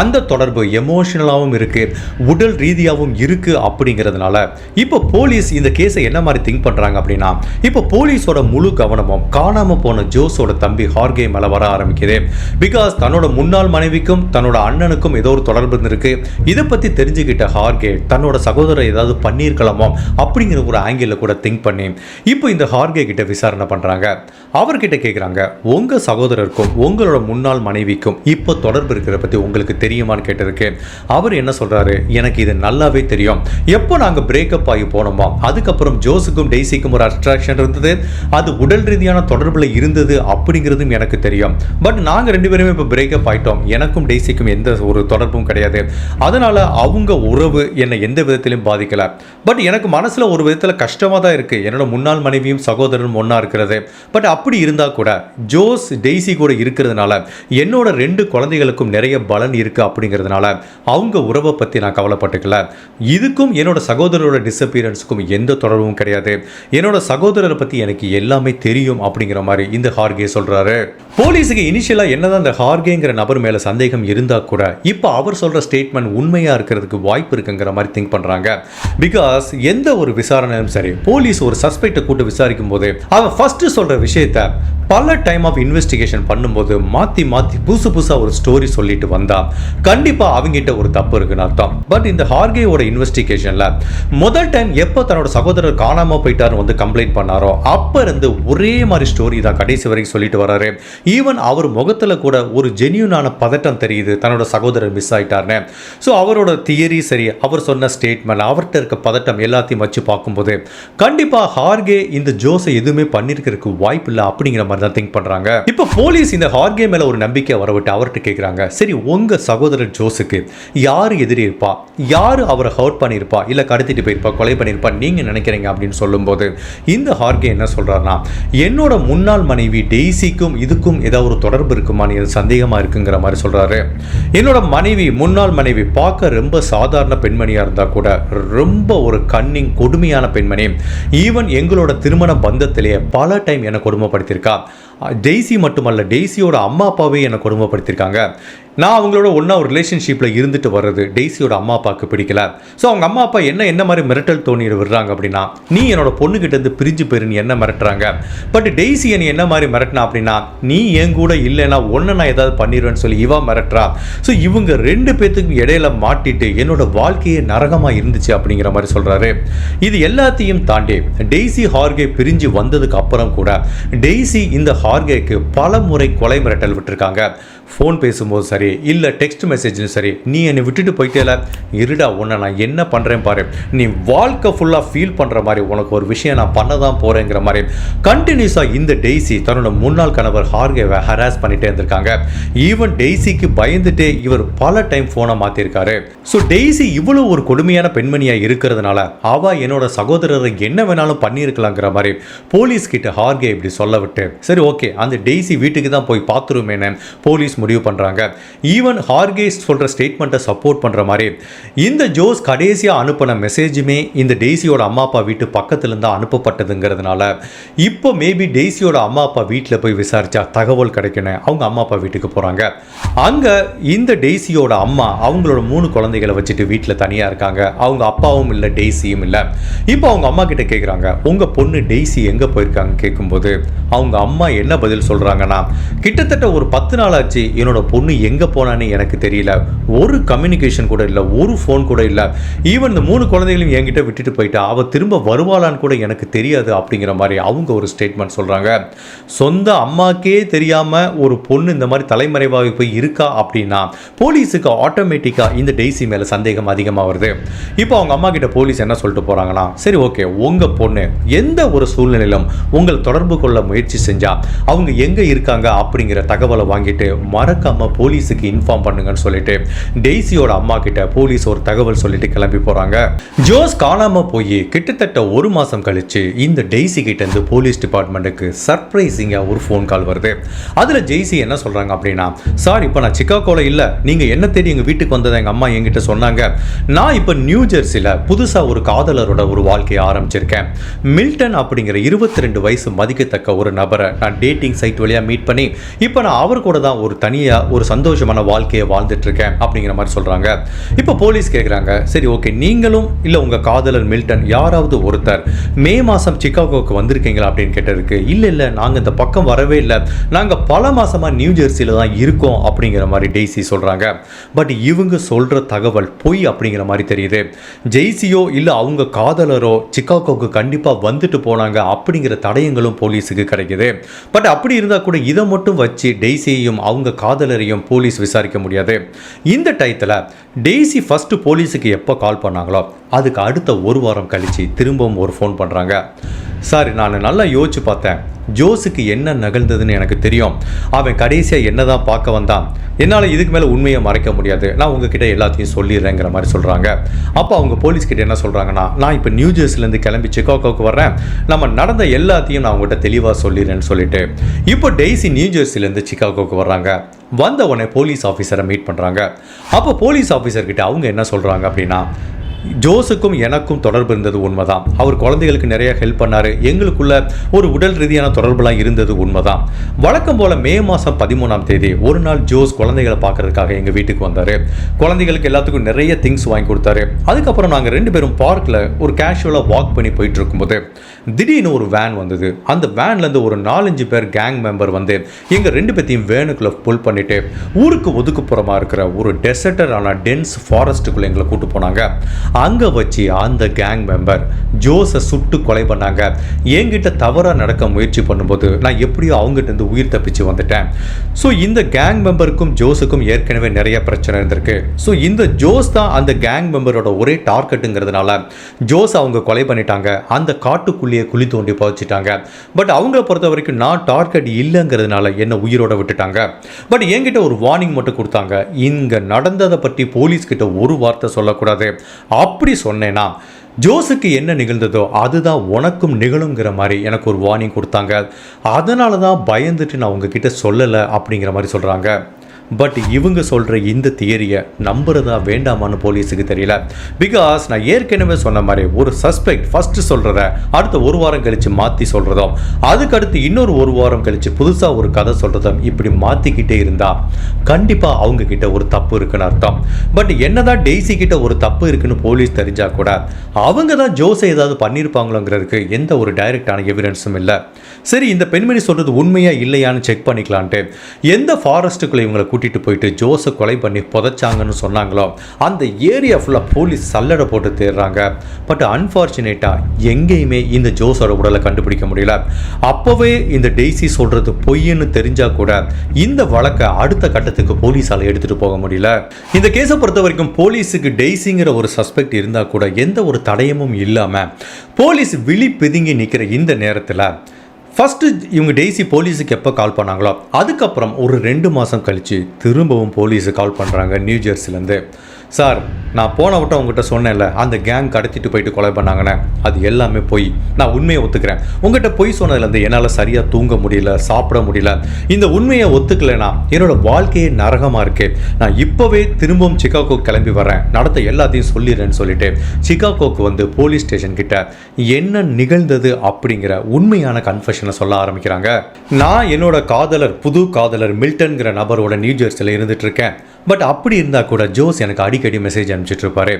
அந்த தொடர்பு எமோஷனலாகவும் இருக்குது உடல் ரீதியாகவும் இருக்குது அப்படிங்கிறதுனால இப்போ போலீஸ் இந்த கேஸை என்ன மாதிரி திங்க் பண்ணுறாங்க அப்படின்னா இப்போ போலீஸோட முழு கவனமும் காணாமல் போன ஜோஸோட தம்பி ஹார்கே மேலே வர ஆரம்பிக்குது. பிகாஸ் தன்னோட முன்னாள் மனைவிக்கும் தன்னோட அண்ணனுக்கும் ஏதோ ஒரு தொடர்பு இருந்திருக்கு. இதை பற்றி தெரிஞ்சுக்கிட்ட ஹார்கே தன்னோட சகோதரர் ஏதாவது பண்ணியிருக்கலாமோ அப்படிங்கிற ஒரு ஆங்கிளில் கூட திங்க் பண்ணி இப்போ இந்த ஹார்கே கிட்ட விசாரணை பண்றாங்க. அவர்கிட்ட கேட்குறாங்க உங்க சகோதரருக்கும் உங்களோட முன்னாள் மனைவிக்கும் இப்போ தொடர்பு இருக்கிற பத்தி உங்களுக்கு தெரியுமான்னு கேட்டிருக்கு அவர் என்ன சொல்றாரு? எனக்கு இது நல்லாவே தெரியும். எப்போ நாங்க பிரேக்கப் ஆகி போனோமோ அதுக்கப்புறம் ஜோஸுக்கும் டெய்ஸிக்கும் ஒரு அட்ராக்ஷன் இருந்தது. அது உடல் ரீதியான தொடர்புல இருந்தது அப்படிங்கிறதும் எனக்கு தெரியும். பட் நாங்க ரெண்டு பேருமே இப்போ பிரேக்கப் ஆயிட்டோம். எனக்கும் டெய்ஸிக்கும் எந்த ஒரு தொடர்பும் கிடையாது. அதனால அவங்க உறவு என்னை எந்த விதத்திலும் பாதிக்கல. பட் எனக்கு மனசுல ஒரு விதத்துல கஷ்டமா தான் இருக்கு. என்னோட முன்னாள் மனைவியும் சகோதரர் சகோதரன் ஒன்றா இருக்கிறது. பட் அப்படி இருந்தால் கூட ஜோஸ் டெய்ஸி கூட இருக்கிறதுனால என்னோட ரெண்டு குழந்தைகளுக்கும் நிறைய பலன் இருக்குது அப்படிங்கிறதுனால அவங்க உறவை பற்றி நான் கவலைப்பட்டுக்கல. இதுக்கும் என்னோட சகோதரரோட டிஸப்பியரன்ஸுக்கும் எந்த தொடர்பும் கிடையாது. என்னோட சகோதரரை பற்றி எனக்கு எல்லாமே தெரியும் அப்படிங்கிற மாதிரி இந்த ஹார்கே சொல்கிறாரு போலீஸுக்கு இனிஷியலாக என்னதான் இந்த ஹார்கேங்கிற நபர் மேலே சந்தேகம் இருந்தால் கூட இப்போ அவர் சொல்கிற ஸ்டேட்மெண்ட் உண்மையாக இருக்கிறதுக்கு வாய்ப்பு இருக்குங்கிற மாதிரி திங்க் பண்ணுறாங்க பிகாஸ் எந்த ஒரு விசாரணையும் சரி போலீஸ் ஒரு சஸ்பெக்டை கூட்டு விசாரிக்கும் போது போது அவன் ஃபர்ஸ்ட் சொல்கிற விஷயத்த பல டைம் ஆஃப் இன்வெஸ்டிகேஷன் பண்ணும்போது மாற்றி மாற்றி புதுசு புதுசாக ஒரு ஸ்டோரி சொல்லிட்டு வந்தா. கண்டிப்பாக அவங்ககிட்ட ஒரு தப்பு இருக்குன்னு அர்த்தம். பட் இந்த ஹார்கேயோட இன்வெஸ்டிகேஷனில் முதல் டைம் எப்போ தன்னோட சகோதரர் காணாமல் போயிட்டாருன்னு வந்து கம்ப்ளைண்ட் பண்ணாரோ அப்போ இருந்து ஒரே மாதிரி ஸ்டோரி தான் கடைசி வரைக்கும் சொல்லிட்டு வராரு. ஈவன் அவர் முகத்தில் கூட ஒரு ஜென்யூனான பதட்டம் தெரியுது தன்னோட சகோதரர் மிஸ் ஆயிட்டார்னு ஸோ அவரோட தியரி சரி அவர் சொன்ன ஸ்டேட்மெண்ட் அவர்கிட்ட இருக்க பதட்டம் எல்லாத்தையும் வச்சு பார்க்கும்போது கண்டிப்பாக ஹார்கே இந்த ஜோஸை எதுவுமே பண்ணிருக்கிறதுக்கு வாய்ப்பு இல்லை அப்படிங்கிற மாதிரி தான் திங்க் பண்ணுறாங்க இப்போ போலீஸ் இந்த ஹார்கே மேலே ஒரு நம்பிக்கை வரவிட்டு அவர்கிட்ட கேட்குறாங்க சரி உங்கள் சகோதரர் ஜோஸுக்கு யார் எதிரி இருப்பா? யார் அவரை ஹர்ட் பண்ணியிருப்பா இல்லை கடத்திட்டு போயிருப்பா? கொலை பண்ணியிருப்பா நீங்கள் நினைக்கிறீங்க அப்படின்னு சொல்லும்போது இந்த ஹார்கே என்ன சொல்கிறாருன்னா என்னோட முன்னாள் மனைவி டெய்ஸிக்கும் இதுக்கும் ஏதாவது ஒரு தொடர்பு இருக்குமான்னு எனக்கு சந்தேகமாக இருக்குங்கிற மாதிரி சொல்கிறாரு என்னோட மனைவி முன்னாள் மனைவி பார்க்க ரொம்ப சாதாரண பெண்மணியாக இருந்தால் கூட ரொம்ப ஒரு கண்ணிங் கொடுமையான பெண்மணி. ஈவன் எங்களோட திருமண பந்தத்திலேயே பல டைம் என்னை கொடுமைப்படுத்தியிருக்கா. டெய்ஸி மட்டுமல்ல டெய்ஸியோட அம்மா அப்பாவே என்னை கொடுமைப்படுத்தியிருக்காங்க. நான் அவங்களோட ஒன்றா ஒரு ரிலேஷன்ஷிப்பில் இருந்துட்டு வர்றது டெய்ஸியோட அம்மா அப்பாவுக்கு பிடிக்கல. ஸோ அவங்க அம்மா அப்பா என்ன என்ன மாதிரி மிரட்டல் தோணிட்டு விடுறாங்க அப்படின்னா நீ என்னோட பொண்ணுகிட்ட இருந்து பிரிஞ்சு போயிருன்னு என்ன மிரட்டுறாங்க? பட் டெய்ஸி என்னை என்ன மாதிரி மிரட்டினா அப்படின்னா நீ என் கூட இல்லைன்னா ஒன்று நான் ஏதாவது பண்ணிடுவேன்னு சொல்லி இவா மிரட்டுறா. ஸோ இவங்க ரெண்டு பேத்துக்கும் இடையில மாட்டிட்டு என்னோட வாழ்க்கையே நரகமாக இருந்துச்சு அப்படிங்கிற மாதிரி சொல்கிறாரு இது எல்லாத்தையும் தாண்டி டெய்ஸி ஹார்கே பிரிஞ்சு வந்ததுக்கு அப்புறம் கூட டெய்ஸி இந்த ஹார்கேக்கு பல முறை கொலை மிரட்டல் விட்டுருக்காங்க. ஃபோன் பேசும்போது சரி இல்லை டெக்ஸ்ட் மெசேஜ்னு சரி நீ என்னை விட்டுட்டு போயிட்டேல? இருடா உன்னை நான் என்ன பண்ணுறேன் பாரு. நீ வாழ்க்கை ஃபுல்லாக ஃபீல் பண்ணுற மாதிரி உனக்கு ஒரு விஷயம் நான் பண்ண தான் போகிறேங்கிற மாதிரி கண்டினியூஸாக இந்த டெய்ஸி தன்னோட முன்னாள் கணவர் ஹார்கேவை ஹராஸ் பண்ணிகிட்டே இருந்திருக்காங்க. ஈவன் டெய்ஸிக்கு பயந்துட்டே இவர் பல டைம் ஃபோனை மாற்றிருக்காரு ஸோ டெய்ஸி இவ்வளோ ஒரு கொடுமையான பெண்மணியாக இருக்கிறதுனால அவள் என்னோட சகோதரரை என்ன வேணாலும் பண்ணியிருக்கலாங்கிற மாதிரி போலீஸ் கிட்ட ஹார்கே இப்படி சொல்ல விட்டு சரி ஓகே அந்த டெய்ஸி வீட்டுக்கு தான் போய் பார்த்துருமேன்னு போலீஸ் முடிவு பண்ணுறாங்க ஈவன் ஹார்கேஸ் சொல்கிற ஸ்டேட்மெண்ட்டை சப்போர்ட் பண்ணுற மாதிரி இந்த ஜோஸ் கடைசியாக அனுப்பின மெசேஜுமே இந்த டெய்ஸியோட அம்மா அப்பா வீட்டு பக்கத்துலேருந்து அனுப்பப்பட்டதுங்கிறதுனால இப்போ மேபி டெய்ஸியோட அம்மா அப்பா வீட்டில் போய் விசாரித்தா தகவல் கிடைக்கணும். அவங்க அம்மா அப்பா வீட்டுக்கு போகிறாங்க அங்கே இந்த டெய்ஸியோட அம்மா அவங்களோட மூணு குழந்தைகளை வச்சுட்டு வீட்டில் தனியாக இருக்காங்க. அவங்க அப்பாவும் இல்லை டெய்ஸியும் இல்லை. இப்போ அவங்க அம்மா கிட்ட கேட்குறாங்க உங்கள் பொண்ணு டெய்ஸி எங்கே போயிருக்காங்க கேட்கும்போது அவங்க அம்மா என்ன பதில் சொல்கிறாங்கன்னா கிட்டத்தட்ட ஒரு பத்து நாள் ஆச்சு என்னோட பொண்ணு எங்கே போனான்னு எனக்கு தெரியல. ஒரு கம்யூனிகேஷன் கூட இல்லை ஒரு ஃபோன் கூட இல்லை. ஈவன் இந்த மூணு குழந்தைகளையும் என்கிட்ட விட்டுட்டு போயிட்டா அவள் திரும்ப வருவாளான்னு கூட எனக்கு தெரியாது அப்படிங்கிற மாதிரி அவங்க ஒரு ஸ்டேட்மெண்ட் சொல்கிறாங்க சொந்த அம்மாக்கே தெரியாமல் ஒரு பொண்ணு இந்த மாதிரி தலைமறைவாக போய் இருக்கா அப்படின்னா போலீஸுக்கு ஆட்டோமேட்டிக்காக இந்த டெய்ஸி மேலே சந்தேகம் அதிகமாக வருது. இப்போ அவங்க அம்மா கிட்ட போலீஸ் என்ன சொல்லிட்டு போகிறாங்கன்னா சரி ஓகே உங்கள் பொண்ணு எந்த ஒரு சூழ்நிலையிலும் உங்கள் தொடர்பு கொள்ள முயற்சி செஞ்சால் அவங்க எங்கே இருக்காங்க அப்படிங்கிற தகவலை வாங்கிட்டு மறக்காம போலீஸுக்கு இன்ஃபார்ம் பண்ணுங்கன்னு சொல்லிட்டு டெய்ஸியோட அம்மா கிட்ட போலீஸ் ஒரு தகவல் சொல்லிட்டு கிளம்பி போறாங்க. ஜோஸ் காணாம போய் கிட்டத்தட்ட ஒரு மாசம் கழிச்சு இந்த டெய்ஸி கிட்ட இருந்து போலீஸ் டிபார்ட்மெண்ட்டுக்கு சர்ப்ரைசிங்காக ஒரு ஃபோன் கால் வருது. அதில் ஜெய்சி என்ன சொல்கிறாங்க அப்படின்னா சார் இப்போ நான் சிக்காகோல இல்லை. நீங்கள் என்ன தேடி எங்கள் வீட்டுக்கு வந்ததை எங்கள் அம்மா என்கிட்ட சொன்னாங்க. நான் இப்போ நியூ ஜெர்சியில் புதுசாக ஒரு காதலரோட ஒரு வாழ்க்கையை ஆரம்பிச்சிருக்கேன். மில்டன் அப்படிங்கிற இருபத்தி ரெண்டு வயசு மதிக்கத்தக்க ஒரு நபரை நான் டேட்டிங் சைட் வழியாக மீட் பண்ணி இப்போ நான் அவர் கூட தான் ஒரு தனியாக ஒரு சந்தோஷமான வாழ்க்கையை வாழ்ந்துட்டு இருக்கேன் அப்படிங்கிற மாதிரி சொல்கிறாங்க இப்போ போலீஸ் கேட்குறாங்க சரி ஓகே நீங்களும் இல்லை உங்கள் காதலர் மில்டன் யாராவது ஒருத்தர் மே மாதம் சிக்காகோவுக்கு வந்திருக்கீங்களா அப்படின்னு கேட்டதுக்கு இல்லை இல்லை நாங்கள் இந்த பக்கம் வரவே இல்லை. நாங்கள் பல மாதமாக நியூ ஜெர்சியில் தான் இருக்கோம் அப்படிங்கிற மாதிரி டெய்ஸி சொல்கிறாங்க பட் இவங்க சொல்கிற தகவல் பொய் அப்படிங்கிற மாதிரி தெரியுது. ஜெய்சியோ இல்லை அவங்க காதலரோ சிக்காகோவுக்கு கண்டிப்பாக வந்துட்டு போனாங்க அப்படிங்கிற தடயங்களும் போலீஸுக்கு கிடைக்குது. பட் அப்படி இருந்தால் கூட இதை மட்டும் வச்சு டெய்ஸியையும் அவங்க காதலரையும் போலீஸ் விசாரிக்க முடியாது. இந்த டயத்தில் டெய்ஸி ஃபஸ்ட்டு போலீஸுக்கு எப்போ கால் பண்ணாங்களோ அதுக்கு அடுத்த ஒரு வாரம் கழித்து திரும்பவும் ஒரு ஃபோன் பண்ணுறாங்க சார் நான் நல்லா யோசிச்சு பார்த்தேன். ஜோஸுக்கு என்ன நகழ்ந்ததுன்னு எனக்கு தெரியும். அவன் கடைசியாக என்ன தான் பார்க்க வந்தான். என்னால் இதுக்கு மேலே உண்மையை மறைக்க முடியாது. நான் உங்ககிட்ட எல்லாத்தையும் சொல்லிடுறேங்கிற மாதிரி சொல்கிறாங்க அப்போ அவங்க போலீஸ்கிட்ட என்ன சொல்கிறாங்கன்னா நான் இப்போ நியூ ஜெர்சிலேருந்து கிளம்பி சிக்காகோக்கு வர்றேன். நம்ம நடந்த எல்லாத்தையும் நான் உங்கள்கிட்ட தெளிவாக சொல்லிடுறேன்னு சொல்லிட்டு இப்போ டெய்ஸி நியூ ஜெர்சிலேருந்து சிக்காகோக்கு வர்றாங்க. வந்த உடனே போலீஸ் ஆஃபீஸரை மீட் பண்ணுறாங்க அப்போ போலீஸ் ஆஃபீஸர்கிட்ட அவங்க என்ன சொல்கிறாங்க அப்படின்னா ஜோஸுக்கும் எனக்கும் தொடர்பு இருந்தது உண்மைதான். அவர் குழந்தைகளுக்கு நிறைய ஹெல்ப் பண்ணார். எங்களுக்குள்ள ஒரு உடல் ரீதியான தொடர்புலாம் இருந்தது உண்மைதான். வழக்கம் போல் மே மாதம் பதிமூணாம் தேதி ஒரு நாள் ஜோஸ் குழந்தைகளை பார்க்கறதுக்காக எங்கள் வீட்டுக்கு வந்தார். குழந்தைகளுக்கு எல்லாத்துக்கும் நிறைய திங்ஸ் வாங்கி கொடுத்தாரு. அதுக்கப்புறம் நாங்கள் ரெண்டு பேரும் பார்க்கில் ஒரு கேஷுவலாக வாக் பண்ணி போயிட்டு இருக்கும்போது திடீர்னு ஒரு வேன் வந்தது. அந்த வேன்லேருந்து ஒரு நாலஞ்சு பேர் கேங் மெம்பர் வந்து எங்கள் ரெண்டு பேர்த்தையும் வேனுக்குள்ளே புல் பண்ணிட்டு ஊருக்கு ஒதுக்குப்புறமா இருக்கிற ஒரு டெசர்டரான டென்ஸ் ஃபாரஸ்ட்டுக்குள்ளே எங்களை கூட்டு போனாங்க. அங்கே வச்சு அந்த கேங் மெம்பர் ஜோஸை சுட்டு கொலை பண்ணாங்க. என்கிட்ட தவறாக நடக்க முயற்சி பண்ணும்போது நான் எப்படியோ அவங்ககிட்ட இருந்து உயிர் தப்பிச்சு வந்துட்டேன். ஸோ இந்த கேங் மெம்பருக்கும் ஜோஸுக்கும் ஏற்கனவே நிறைய பிரச்சனை இருந்திருக்கு. ஸோ இந்த ஜோஸ் தான் அந்த கேங் மெம்பரோட ஒரே டார்கெட்டுங்கிறதுனால ஜோஸ் அவங்க கொலை பண்ணிட்டாங்க. அந்த காட்டுக்குள்ளேயே குழி தோண்டி புதைச்சிட்டாங்க. பட் அவங்கள பொறுத்த வரைக்கும் நான் டார்கெட் இல்லைங்கிறதுனால என்னை உயிரோட விட்டுட்டாங்க. பட் என்கிட்ட ஒரு வார்னிங் மட்டும் கொடுத்தாங்க. இங்கே நடந்ததை பற்றி போலீஸ்கிட்ட ஒரு வார்த்தை சொல்லக்கூடாது. அப்படி சொன்னேன்னா ஜோஸுக்கு என்ன நிகழ்ந்ததோ அதுதான் உனக்கும் நிகழுங்கிற மாதிரி எனக்கு ஒரு வார்னிங் கொடுத்தாங்க. அதனால தான் பயந்துட்டு நான் உங்ககிட்ட சொல்லலை அப்படிங்கிற மாதிரி சொல்கிறாங்க பட் இவங்க சொல்கிற இந்த தியரியை நம்புறதா வேண்டாமான்னு போலீஸுக்கு தெரியல. பிகாஸ் நான் ஏற்கனவே சொன்ன மாதிரி ஒரு சஸ்பெக்ட் ஃபஸ்ட்டு சொல்கிறத அடுத்த ஒரு வாரம் கழித்து மாற்றி சொல்கிறதும் அதுக்கடுத்து இன்னொரு ஒரு வாரம் கழித்து புதுசாக ஒரு கதை சொல்கிறதும் இப்படி மாற்றிக்கிட்டே இருந்தால் கண்டிப்பாக அவங்க கிட்ட ஒரு தப்பு இருக்குன்னு அர்த்தம். பட் என்னதான் டெய்ஸி கிட்ட ஒரு தப்பு இருக்குன்னு போலீஸ் தெரிஞ்சால் கூட அவங்க தான் ஜோஸை ஏதாவது பண்ணியிருப்பாங்களோங்கிறதுக்கு எந்த ஒரு டைரக்டான எவிடன்ஸும் இல்லை. சரி இந்த பெண்மணி சொல்கிறது உண்மையாக இல்லையான்னு செக் பண்ணிக்கலான்ட்டு எந்த ஃபாரஸ்ட்டுக்குள்ளே இவங்களை கூட்டிகிட்டு போயிட்டு ஜோஸை கொலை பண்ணி புதைச்சாங்கன்னு சொன்னாங்களோ அந்த ஏரியா ஃபுல்லாக போலீஸ் சல்லடை போட்டு தேடுறாங்க. பட் அன்ஃபார்ச்சுனேட்டாக எங்கேயுமே இந்த ஜோஸோட உடலை கண்டுபிடிக்க முடியல. அப்போவே இந்த டெய்ஸி சொல்கிறது பொய்ன்னு தெரிஞ்சால் கூட இந்த வழக்கை அடுத்த கட்டத்துக்கு போலீஸால் எடுத்துகிட்டு போக முடியல. இந்த கேஸை பொறுத்த வரைக்கும் போலீஸுக்கு டெய்ஸிங்கிற ஒரு சஸ்பெக்ட் இருந்தால் கூட எந்த ஒரு தடயமும் இல்லாமல் போலீஸ் விழி பிதுங்கி நிற்கிற இந்த நேரத்தில் ஃபஸ்ட்டு இவங்க டெய்ஸி போலீஸுக்கு எப்போ கால் பண்ணாங்களோ அதுக்கப்புறம் ஒரு ரெண்டு மாதம் கழித்து திரும்பவும் போலீஸு கால் பண்ணுறாங்க நியூ ஜெர்சிலேருந்து. சார் நான் போன விட்ட உங்ககிட்ட சொன்னேன்ல அந்த கேங் கடத்திட்டு போயிட்டு கொலை பண்ணாங்கண்ணே அது எல்லாமே பொய். நான் உண்மையை ஒத்துக்கிறேன். உங்ககிட்ட பொய் சொன்னதுலேருந்து என்னால் சரியாக தூங்க முடியல சாப்பிட முடியல. இந்த உண்மையை ஒத்துக்கலைன்னா என்னோட வாழ்க்கையே நரகமாக இருக்கு. நான் இப்போவே திரும்பவும் சிக்காகோ கிளம்பி வரேன். நடத்த எல்லாத்தையும் சொல்லிடுறேன்னு சொல்லிட்டு சிக்காகோக்கு வந்து போலீஸ் ஸ்டேஷன் கிட்ட என்ன நிகழ்ந்தது? அப்படிங்கிற உண்மையான கன்ஃபெஷனை சொல்ல ஆரம்பிக்கிறாங்க. நான் என்னோட காதலர் புது காதலர் மில்டன்கிற நபரோட நியூ ஜெர்சியில் இருந்துட்டு இருக்கேன். பட் அப்படி இருந்தால் கூட ஜோஸ் எனக்கு அடிக்கடி மெசேஜ் அனுப்பிச்சிட்ருப்பாரு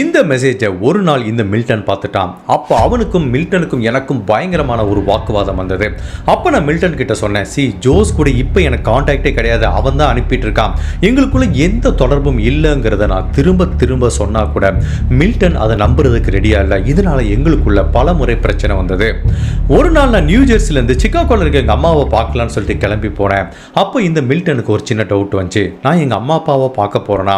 இந்த மெசேஜை ஒரு நாள் இந்த மில்டன் பார்த்துட்டான். அப்போ அவனுக்கும் மில்டனுக்கும் எனக்கும் பயங்கரமான ஒரு வாக்குவாதம் வந்தது. அப்போ நான் மில்டன் கிட்ட சொன்னேன் சி ஜோஸ் கூட இப்போ எனக்கு காண்டாக்டே கிடையாது. அவன் தான் அனுப்பிட்டு இருக்கான் எங்களுக்குள்ள எந்த தொடர்பும் இல்லைங்கிறத நான் திரும்ப திரும்ப சொன்னால் கூட மில்டன் அதை நம்புறதுக்கு ரெடியாக இல்லை. இதனால எங்களுக்குள்ள பல முறை பிரச்சனை வந்தது. ஒரு நாள் நான் நியூ ஜெர்சிலேருந்து சிக்காகோல இருக்க எங்கள் அம்மாவை பார்க்கலான்னு சொல்லிட்டு கிளம்பி போனேன். அப்போ இந்த மில்டனுக்கு ஒரு சின்ன டவுட் வந்துச்சு. நான் எங்கள் அம்மா அப்பாவை பார்க்க போகிறனா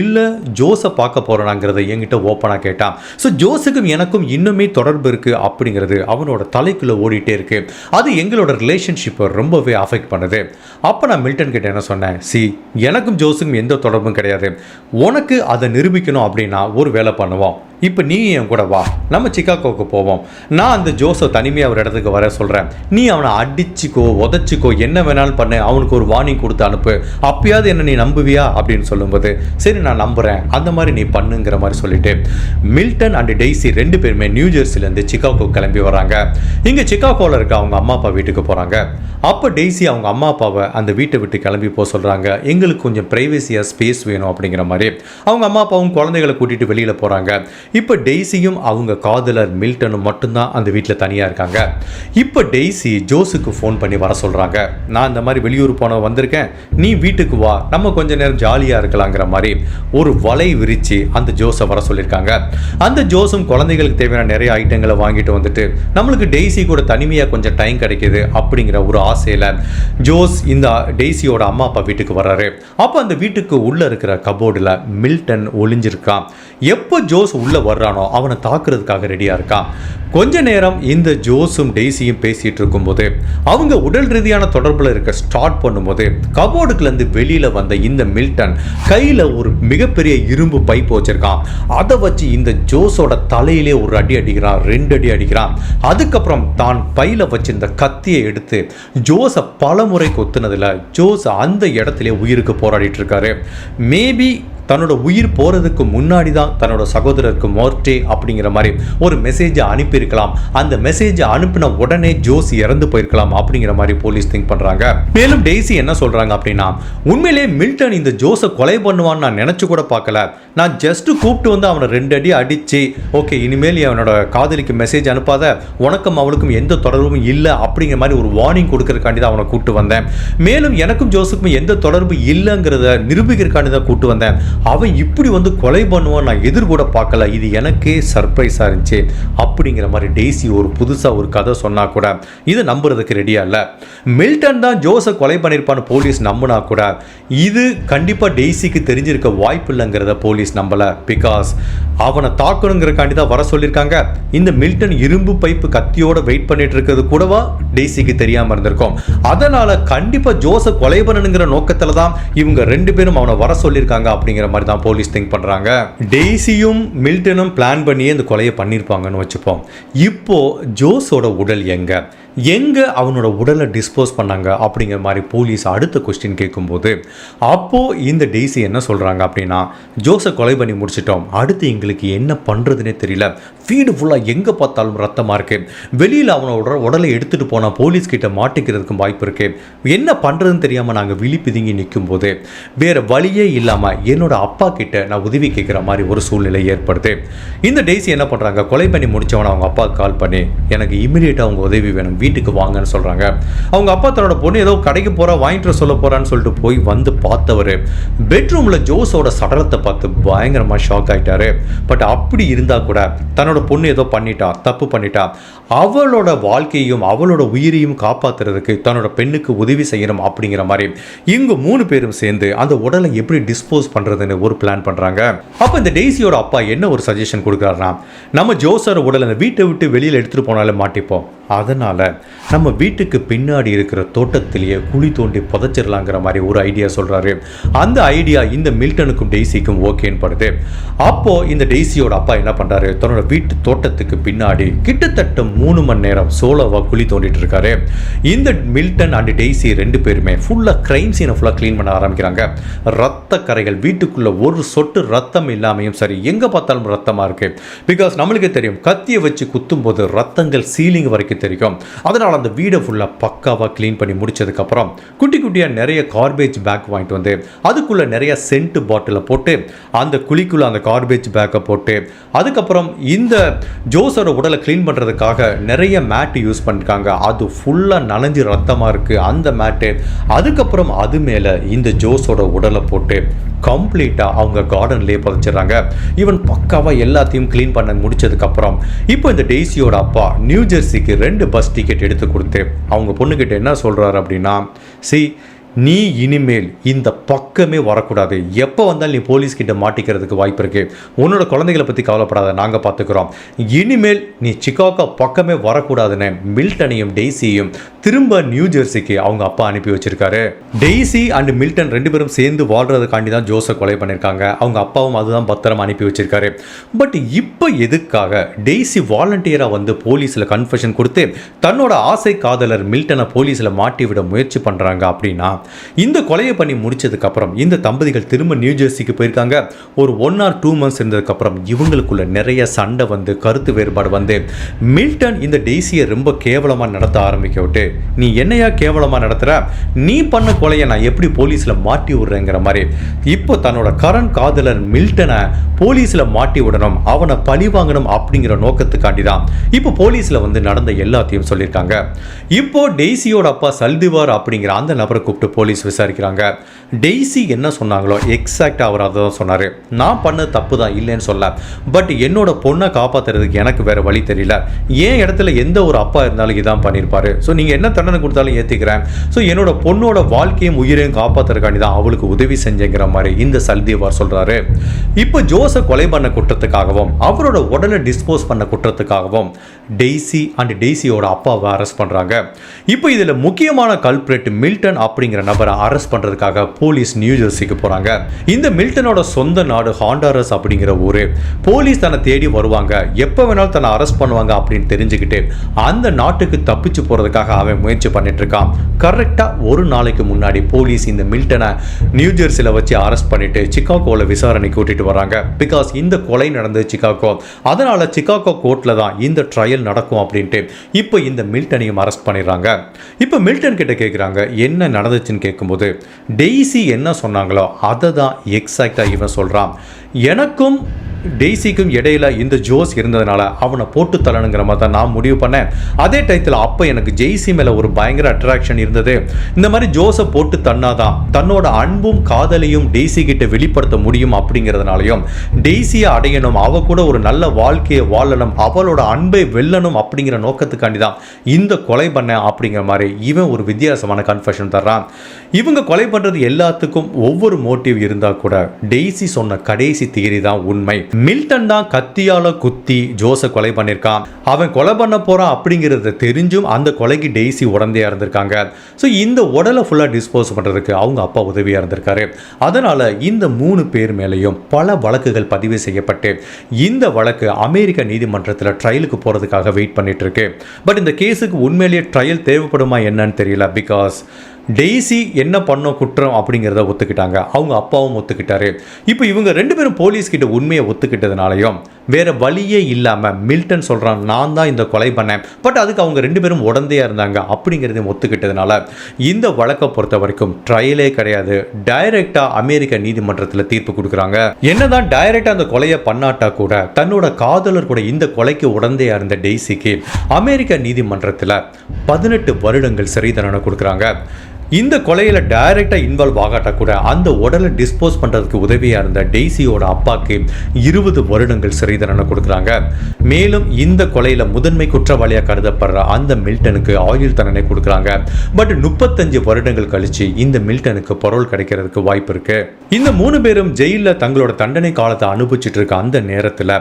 இல்லை ஜோஸை பார்க்க போகிறனாங்கிறத என்கிட்ட ஓப்பனாக கேட்டான். ஸோ ஜோஸுக்கும் எனக்கும் இன்னுமே தொடர்பு இருக்குது அப்படிங்கிறது அவனோட தலைக்குள்ளே ஓடிட்டே இருக்கு. அது எங்களோட ரிலேஷன்ஷிப்பை ரொம்பவே அஃபெக்ட் பண்ணுது. அப்போ நான் மில்டன் கிட்ட என்ன சொன்னேன்? சி எனக்கும் ஜோஸுக்கும் எந்த தொடர்பும் கிடையாது. உனக்கு அதை நிரூபிக்கணும் அப்படின்னா ஒரு வேலை பண்ணுவோம். இப்போ நீ என் கூட வா. நம்ம சிக்காகோவுக்கு போவோம். நான் அந்த ஜோஸை தனிமையாக ஒரு இடத்துக்கு வர சொல்கிறேன் நீ அவனை அடிச்சுக்கோ உதச்சிக்கோ என்ன வேணாலும் பண்ணு. அவனுக்கு ஒரு வார்னிங் கொடுத்து அனுப்பு. அப்பயாவது என்ன நீ நம்புவியா? அப்படின்னு சொல்லும்போது சரி நான் நம்புகிறேன் அந்த மாதிரி நீ பண்ணுங்கிற மாதிரி சொல்லிட்டு மில்டன் அண்ட் டெய்ஸி ரெண்டு பேருமே நியூ ஜெர்சிலேருந்து சிக்காகோ கிளம்பி வராங்க இங்கே சிக்காகோவில் இருக்க அவங்க அம்மா அப்பா வீட்டுக்கு போகிறாங்க அப்போ டெய்ஸி அவங்க அம்மா அப்பாவை அந்த வீட்டை விட்டு கிளம்பி போக சொல்கிறாங்க எங்களுக்கு கொஞ்சம் ப்ரைவசியாக ஸ்பேஸ் வேணும் அப்படிங்கிற மாதிரி. அவங்க அம்மா அப்பாவும் குழந்தைகளை கூட்டிகிட்டு வெளியில் போகிறாங்க இப்போ டெய்ஸியும் அவங்க காதலர் மில்டனும் மட்டும்தான் அந்த வீட்டில் தனியாக இருக்காங்க. இப்போ டெய்ஸி ஜோஸுக்கு ஃபோன் பண்ணி வர சொல்கிறாங்க நான் இந்த மாதிரி வெளியூர் போன வந்திருக்கேன். நீ வீட்டுக்கு வா. நம்ம கொஞ்ச நேரம் ஜாலியாக இருக்கலாங்கிற மாதிரி ஒரு வலை விரித்து அந்த ஜோஸை வர சொல்லியிருக்காங்க. அந்த ஜோஸும் குழந்தைகளுக்கு தேவையான நிறைய ஐட்டங்களை வாங்கிட்டு வந்துட்டு நம்மளுக்கு டெய்ஸி கூட தனிமையாக கொஞ்சம் டைம் கிடைக்கிது அப்படிங்கிற ஒரு ஆசையில் ஜோஸ் இந்த டெய்ஸியோட அம்மா அப்பா வீட்டுக்கு வர்றாரு. அப்போ அந்த வீட்டுக்கு உள்ளே இருக்கிற கபோர்டில் மில்டன் ஒளிஞ்சிருக்கான். எப்போ ஜோஸ் உள்ளே வர்றானோ அவனை தாக்குறதுக்காக ரெடியாக இருக்கான். கொஞ்ச நேரம் இந்த ஜோஸும் டெய்ஸியும் பேசிகிட்டு இருக்கும்போது அவங்க உடல் ரீதியான தொடர்பில் இருக்க ஸ்டார்ட் பண்ணும்போது கபோர்டுக்குலேருந்து வெளியில் வந்த இந்த மில்டன் கையில் ஒரு மிகப்பெரிய இரும்பு பைப் வச்சிருக்கான். அதை வச்சு இந்த ஜோஸோட தலையிலே ஒரு அடி அடிக்கிறான் ரெண்டு அடி அடிக்கிறான். அதுக்கப்புறம் தான் பையில வச்சிருந்த கத்தியை எடுத்து ஜோஸை பல முறை கொத்துனதுல ஜோஸ் அந்த இடத்துல உயிருக்கு போராடிட்டு இருக்காரு. மேபி தன்னோட உயிர் போகிறதுக்கு முன்னாடி தான் தன்னோட சகோதரருக்கு மோர்டே அப்படிங்கிற மாதிரி ஒரு மெசேஜை அனுப்பியிருக்கலாம். அந்த மெசேஜை அனுப்பின உடனே ஜோஸ் இறந்து போயிருக்கலாம் அப்படிங்கிற மாதிரி போலீஸ் திங்க் பண்ணுறாங்க மேலும் டெய்ஸி என்ன சொல்கிறாங்க அப்படின்னா உண்மையிலே மில்டன் இந்த ஜோஸை கொலை பண்ணுவான்னு நான் நினச்சி கூட பார்க்கல. நான் ஜஸ்ட் கூப்பிட்டு வந்து அவனை ரெண்டு அடி அடித்து ஓகே இனிமேல் அவனோட காதலிக்கு மெசேஜ் அனுப்பாத. உனக்கும் அவளுக்கும் எந்த தொடர்பும் இல்லை அப்படிங்கிற மாதிரி ஒரு வார்னிங் கொடுக்கறக்காண்டி தான் அவனை கூப்பிட்டு வந்தேன். மேலும் எனக்கும் ஜோஸுக்கும் எந்த தொடர்பு இல்லைங்கிறத நிரூபிக்கிறக்காண்டி தான் கூப்பிட்டு வந்தேன். அவன் இப்படி வந்து கொலை பண்ணுவான் நான் எதிர்கூட பார்க்கல. இது எனக்கே சர்ப்ரைஸாக இருந்துச்சு. அப்படிங்கிற மாதிரி டெய்ஸி ஒரு புதுசாக ஒரு கதை சொன்னால் கூட இதை நம்புறதுக்கு ரெடியாக இல்லை. மில்டன் தான் ஜோஸை கொலை பண்ணியிருப்பான்னு போலீஸ் நம்பினா கூட இது கண்டிப்பாக டெய்ஸிக்கு தெரிஞ்சிருக்க வாய்ப்பு இல்லைங்கிறத போலீஸ் நம்பலை. பிகாஸ் அவனை தாக்கணுங்கிறக்காண்டி தான் வர சொல்லியிருக்காங்க இந்த மில்டன் இரும்பு பைப்பு கத்தியோட வெயிட் பண்ணிட்டு இருக்கிறது கூடவா டெய்ஸிக்கு தெரியாமல் இருந்திருக்கும். அதனால் கண்டிப்பாக ஜோஸை கொலை பண்ணணுங்கிற நோக்கத்தில் தான் இவங்க ரெண்டு பேரும் அவனை வர சொல்லியிருக்காங்க அப்படிங்கிற மாதிரி தான் போலீஸ் திங்க் பண்ணுறாங்க டெய்ஸியும் மில்டனும் பிளான் பண்ணியே இந்த கொலையை பண்ணியிருப்பாங்கன்னு வச்சுப்போம். இப்போ ஜோஸோட உடல் எங்கே? எங்கே அவனோட உடலை டிஸ்போஸ் பண்ணாங்க அப்படிங்கிற மாதிரி போலீஸ் அடுத்த கொஸ்டின் கேட்கும்போது அப்போது இந்த டெய்ஸி என்ன சொல்கிறாங்க அப்படின்னா ஜோஸை கொலை பண்ணி முடிச்சிட்டோம். அடுத்து எங்களுக்கு என்ன பண்ணுறதுனே தெரியல. வீடு ஃபுல்லாக எங்கே பார்த்தாலும் ரத்தமாக இருக்குது வெளியில் அவனோட உடலை எடுத்துகிட்டு போனால் போலீஸ் கிட்ட மாட்டிக்கிறதுக்கும் வாய்ப்பு இருக்குது என்ன பண்ணுறதுன்னு தெரியாமல் நாங்கள் விழி பிதுங்கி நிற்கும் போது வேறு வழியே இல்லாமல் என்னோட அப்பா கிட்ட நான் உதவி கேட்குற மாதிரி ஒரு சூழ்நிலை ஏற்படுது. இந்த டெய்ஸி என்ன பண்ணுறாங்க கொலை பண்ணி முடிச்சவன அவங்க அப்பாவுக்கு கால் பண்ணி எனக்கு இமீடியட்டாக அவங்க உதவி வேணும் வீட்டுக்கு வாங்கன்னு சொல்கிறாங்க அவங்க அப்பா தன்னோட பொண்ணு ஏதோ கடைக்கு போகிறா வாங்கிட்டு வர சொல்ல போகிறான்னு சொல்லிட்டு போய் வந்து பார்த்தவர். பெட்ரூமில் ஜோஸோட சடலத்தை பார்த்து பயங்கரமாக ஷாக் ஆகிட்டாரு பட் அப்படி இருந்தால் கூட தன்னோட பொண்ணு ஏதோ பண்ணிட்டா தப்பு பண்ணிட்டா. அவளோட வாழ்க்கையும் அவளோட உயிரையும் காப்பாத்துறதுக்கு தன்னோட பெண்ணுக்கு உதவி செய்யணும் அப்படிங்கிற மாதிரி இங்கு மூணு பேரும் சேர்ந்து அந்த உடலை எப்படி டிஸ்போஸ் பண்ணுறதுன்னு ஒரு பிளான் பண்ணுறாங்க அப்போ இந்த டெய்ஸியோட அப்பா என்ன ஒரு சஜஷன் கொடுக்குறாருன்னா நம்ம ஜோசர் உடலை அந்த வீட்டை விட்டு வெளியில் எடுத்துகிட்டு போனாலே மாட்டிப்போம். அதனால் நம்ம வீட்டுக்கு பின்னாடி இருக்கிற தோட்டத்திலேயே குழி தோண்டி புதைச்சிடலாங்கிற மாதிரி ஒரு ஐடியா சொல்கிறாரு அந்த ஐடியா இந்த மில்டனுக்கும் டெய்ஸிக்கும் ஓகேன்னு படுது. அப்போது இந்த டெய்ஸியோட அப்பா என்ன பண்ணுறாரு தன்னோட வீட்டு தோட்டத்துக்கு பின்னாடி கிட்டத்தட்ட மூணு மணி நேரம் சோலோவாக குழி தோண்டிட்டு இருக்காரு. இந்த மில்டன் அண்ட் டெய்ஸி ரெண்டு பேருமே ஃபுல்லாக க்ரைம் சீனை ஃபுல்லாக க்ளீன் பண்ண ஆரம்பிக்கிறாங்க. ரத்த கரைகள் வீட்டுக்குள்ளே ஒரு சொட்டு ரத்தம் இல்லாமையும் சரி எங்கே பார்த்தாலும் ரத்தமாக இருக்குது பிகாஸ் நம்மளுக்கே தெரியும் கத்தியை வச்சு குத்தும்போது ரத்தங்கள் சீலிங் வரைக்கும் தெரியும். அதனால் அந்த வீடை ஃபுல்லாக பக்காவாக க்ளீன் பண்ணி முடிச்சதுக்கப்புறம் குட்டி குட்டியாக நிறைய கார்பேஜ் பேக் வாங்கிட்டு வந்து அதுக்குள்ளே நிறைய சென்ட் பாட்டிலை போட்டு அந்த குழிக்குள்ளே அந்த கார்பேஜ் பேக்கை போட்டு அதுக்கப்புறம் இந்த ஜோஸோட உடலை க்ளீன் பண்ணுறதுக்காக நிறைய மேட்டு யூஸ் பண்ணிருக்காங்க. அது ஃபுல்லாக நனைஞ்சு ரத்தமாக இருக்குது அந்த மேட்டு அதுக்கப்புறம் அது மேலே இந்த ஜோஸோட உடலை போட்டு கம்ப்ளீட்டாக அவங்க கார்டன்லேயே புதைச்சிடுறாங்க. ஈவன் பக்காவாக எல்லாத்தையும் க்ளீன் பண்ண முடிச்சதுக்கப்புறம் இப்போ இந்த டெய்ஸியோட அப்பா நியூ ஜெர்சிக்கு ரெண்டு பஸ் டிக்கெட் எடுத்து கொடுத்து அவங்க பொண்ணுக்கிட்ட என்ன சொல்கிறாரு அப்படின்னா சி நீ இனிமேல் இந்த பக்கமே வரக்கூடாது. எப்போ வந்தாலும் நீ போலீஸ்கிட்ட மாட்டிக்கிறதுக்கு வாய்ப்பு இருக்குது உன்னோட குழந்தைகளை பற்றி கவலைப்படாத நாங்கள் பார்த்துக்குறோம் இனிமேல் நீ சிக்காகோ பக்கமே வரக்கூடாதுன்னு மில்டனையும் டெய்ஸியும் திரும்ப நியூ ஜெர்சிக்கு அவங்க அப்பா அனுப்பி வச்சிருக்காரு. டெய்ஸி அண்ட் மில்டன் ரெண்டு பேரும் சேர்ந்து வாழ்றதுக்காண்டி தான் ஜோஸை கொலை பண்ணியிருக்காங்க அவங்க அப்பாவும் அதுதான் பத்திரமா அனுப்பி வச்சிருக்காரு. பட் இப்போ எதுக்காக டெய்ஸி வாலண்டியராக வந்து போலீஸில் கன்ஃபெஷன் கொடுத்து தன்னோட ஆசை காதலர் மில்டனை போலீஸில் மாட்டி விட முயற்சி பண்ணுறாங்க அப்படின்னா இந்த கொலையை பண்ணி முடிச்சதுக்கப்புறம் இந்த தம்பதிகள் திரும்ப நியூ ஜெர்சிக்கு போயிருக்காங்க. ஒரு ஒன் ஆர் டூ மந்த்ஸ் இருந்ததுக்கப்புறம் இவங்களுக்குள்ள நிறைய சண்டை வந்து கருத்து வேறுபாடு வந்து. மில்டன் இந்த டெய்ஸியை ரொம்ப கேவலமாக நடத்த ஆரம்பிக்க விட்டு நீ என்னையா கேவலமாக நடத்துகிற நீ பண்ண கொலையை நான் எப்படி போலீஸில் மாட்டி விடுறேங்கிற மாதிரி. இப்போ தன்னோட கரண் காதலர் மில்டனை போலீஸில் மாட்டி விடணும் அவனை பழி வாங்கணும் அப்படிங்கிற நோக்கத்துக்காண்டி தான் இப்போ போலீஸில் வந்து நடந்த எல்லாத்தையும் சொல்லியிருக்காங்க. இப்போ டெய்ஸியோட அப்பா சல்திவார் அப்படிங்கிற அந்த நபரை கூப்பிட்டு போலீஸ் விசாரிக்கிறாங்க. டெய்ஸி என்ன சொன்னாங்களோ எக்ஸாக்டாக அவர் அதை தான் சொன்னார். நான் பண்ண தப்பு தான் இல்லைன்னு சொல்ல. பட் என்னோட பொண்ணை காப்பாற்றுறதுக்கு எனக்கு வேறு வழி தெரியல. ஏன் இடத்துல எந்த ஒரு அப்பா இருந்தாலும் இதான் பண்ணியிருப்பார் ஸோ நீங்கள் என்ன தண்டனை கொடுத்தாலும் ஏற்றுக்கிறேன் ஸோ என்னோட பொண்ணோட வாழ்க்கையும் உயிரையும் காப்பாற்றுறதுக்காண்டி தான் அவளுக்கு உதவி செஞ்சேங்கிற மாதிரி இந்த சல்தேவார் சொல்கிறாரு இப்போ ஜோஸை கொலை பண்ண குற்றத்துக்காகவும் அவரோட உடலை டிஸ்போஸ் பண்ண குற்றத்துக்காகவும் டெய்ஸி அண்ட் டெய்ஸியோட அப்பாவை அரெஸ்ட் பண்ணுறாங்க இப்போ இதில் முக்கியமான கல்பிரேட் மில்டன் அப்படிங்கிற அப்படிங்கிற நபரை அரெஸ்ட் பண்ணுறதுக்காக போலீஸ் நியூ ஜெர்சிக்கு போகிறாங்க இந்த மில்டனோட சொந்த நாடு ஹாண்டாரஸ் அப்படிங்கிற ஊர். போலீஸ் தன்னை தேடி வருவாங்க. எப்போ வேணாலும் தன்னை அரெஸ்ட் பண்ணுவாங்க அப்படின்னு தெரிஞ்சுக்கிட்டு அந்த நாட்டுக்கு தப்பிச்சு போகிறதுக்காக அவன் முயற்சி பண்ணிட்டு இருக்கான். கரெக்டாக ஒரு நாளைக்கு முன்னாடி போலீஸ் இந்த மில்டனை நியூ ஜெர்சியில் வச்சு அரெஸ்ட் பண்ணிட்டு சிக்காகோவில் விசாரணை கூட்டிட்டு வராங்க. பிகாஸ் இந்த கொலை நடந்தது சிக்காகோ. அதனால சிக்காகோ கோர்ட்டில் தான் இந்த ட்ரையல் நடக்கும் அப்படின்ட்டு இப்போ இந்த மில்டனையும் அரெஸ்ட் பண்ணிடுறாங்க. இப்போ மில்டன் கிட்ட கேட்குறாங்க என்ன நடந்துச்சு நடந்துச்சுன்னு கேட்கும்போது டெய்ஸி என்ன சொன்னாங்களோ அதை தான் எக்ஸாக்டாக இவன் சொல்கிறான் எனக்கும் டெய்ஸிக்கும் இடையில இந்த ஜோஸ் இருந்ததுனால அவனை போட்டு தள்ளணுங்கிற மாதிரி தான் நான் முடிவு பண்ணேன். அதே டயத்தில் அப்போ எனக்கு ஜெய்சி மேலே ஒரு பயங்கர அட்ராக்ஷன் இருந்தது. இந்த மாதிரி ஜோஸை போட்டு தன்னாதான் தன்னோட அன்பும் காதலையும் டெய்ஸி கிட்ட வெளிப்படுத்த முடியும் அப்படிங்கிறதுனாலையும் டெய்ஸியை அடையணும் அவ கூட ஒரு நல்ல வாழ்க்கையை வாழணும் அவளோட அன்பை வெல்லணும் அப்படிங்கிற நோக்கத்துக்காண்டி தான் இந்த கொலை பண்ணேன் அப்படிங்கிற மாதிரி இவன் ஒரு வித்தியாசமான கன்ஃபெஷன் தர்றான். இவங்க கொலை பண்ணுறது எல்லாத்துக்கும் ஒவ்வொரு மோட்டிவ் இருந்தால் கூட டெய்ஸி சொன்ன கடைசி தியரி தான் உண்மை. மில்டன் தான் கத்தியால குத்தி ஜோஸை கொலை பண்ணியிருக்கான் அவன் கொலை பண்ண போறான் அப்படிங்கிறத தெரிஞ்சும் அந்த கொலைக்கு டெய்ஸி உடந்தையா இருந்திருக்காங்க. ஸோ இந்த உடலை ஃபுல்லாக டிஸ்போஸ் பண்ணுறதுக்கு அவங்க அப்பா உதவியாக இருந்திருக்காரு. அதனால இந்த மூணு பேர் மேலேயும் பல வழக்குகள் பதிவு செய்யப்பட்டு இந்த வழக்கு அமெரிக்க நீதிமன்றத்தில் ட்ரையலுக்கு போகிறதுக்காக வெயிட் பண்ணிட்டு இருக்கு. பட் இந்த கேஸுக்கு உண்மையிலேயே ட்ரையல் தேவைப்படுமா என்னன்னு தெரியல பிகாஸ் டெய்ஸி என்ன பண்ணோம் குற்றம் அப்படிங்கிறத ஒத்துக்கிட்டாங்க. அவங்க அப்பாவும் ஒத்துக்கிட்டாரு. இப்போ இவங்க ரெண்டு பேரும் போலீஸ் கிட்ட உண்மையை ஒத்துக்கிட்டதுனாலையும் வேற வழியே இல்லாமல் மில்டன் சொல்கிறான் நான் தான் இந்த கொலை பண்ணேன். பட் அதுக்கு அவங்க ரெண்டு பேரும் உடந்தையாக இருந்தாங்க அப்படிங்கிறதையும் ஒத்துக்கிட்டதுனால இந்த வழக்கை பொறுத்த வரைக்கும் ட்ரையலே கிடையாது. டைரெக்டாக அமெரிக்க நீதிமன்றத்தில் தீர்ப்பு கொடுக்குறாங்க. என்னதான் டைரெக்டாக அந்த கொலையை பண்ணாட்டா கூட தன்னோட காதலர் கூட இந்த கொலைக்கு உடந்தையாக இருந்த டெய்ஸிக்கு அமெரிக்க நீதிமன்றத்தில் பதினெட்டு வருடங்கள் சிறை தண்டனை கொடுக்குறாங்க. இந்த கொலையில் டைரெக்டாக இன்வால்வ் ஆகாட்டா கூட அந்த உடலை டிஸ்போஸ் பண்ணுறதுக்கு உதவியாக இருந்த டெய்ஸியோட அப்பாக்கு இருபது வருடங்கள் சிறை தண்டனை கொடுக்குறாங்க. மேலும் இந்த கொலையில் முதன்மை குற்றவாளியாக கருதப்படுற அந்த மில்டனுக்கு ஆயுள் தண்டனை கொடுக்குறாங்க. பட் முப்பத்தஞ்சு வருடங்கள் கழிச்சு இந்த மில்டனுக்கு பரோல் கிடைக்கிறதுக்கு வாய்ப்பு இருக்கு. இந்த மூணு பேரும் ஜெயிலில் தங்களோட தண்டனை காலத்தை அனுபவிச்சுட்டு இருக்க அந்த நேரத்தில்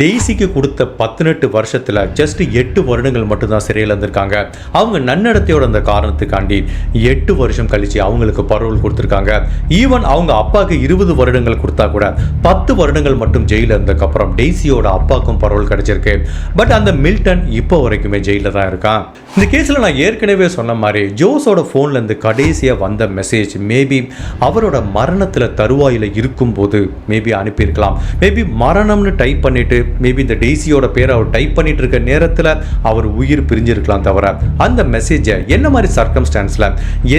டெய்ஸிக்கு கொடுத்த பதினெட்டு வருஷத்தில் ஜஸ்ட் எட்டு வருடங்கள் மட்டும்தான் சிறையில் இருந்திருக்காங்க. அவங்க நன்னடத்தையோட அந்த காரணத்துக்காண்டி எட்டு வருஷம் கழிச்சு அவங்களுக்கு பரோல் கொடுத்துருக்காங்க. ஈவன் அவங்க அப்பாவுக்கு இருபது வருடங்கள் கொடுத்தா கூட பத்து வருடங்கள் மட்டும் ஜெயிலில் இருந்ததுக்கப்புறம் டெய்ஸியோட அப்பாவுக்கும் பரோல் கிடைச்சிருக்கு. பட் அந்த மில்டன் இப்போ வரைக்குமே ஜெயிலில் தான் இருக்கான். இந்த கேஸில் நான் ஏற்கனவே சொன்ன மாதிரி ஜோஸோட ஃபோன்லேருந்து கடைசியாக வந்த மெசேஜ் மேபி அவரோட மரணத்தில் தருவாயில் இருக்கும்போது மேபி அனுப்பியிருக்கலாம். மேபி மரணம்னு டைப் பண்ணிட்டு மேபி இந்த டெய்ஸியோட பேரை அவர் டைப் பண்ணிட்டு இருக்க நேரத்தில் அவர் உயிர் பிரிஞ்சிருக்கலாம் தவிர அந்த மெசேஜை என்ன மாதிரி சர்க்கம்ஸ்டான்ஸில்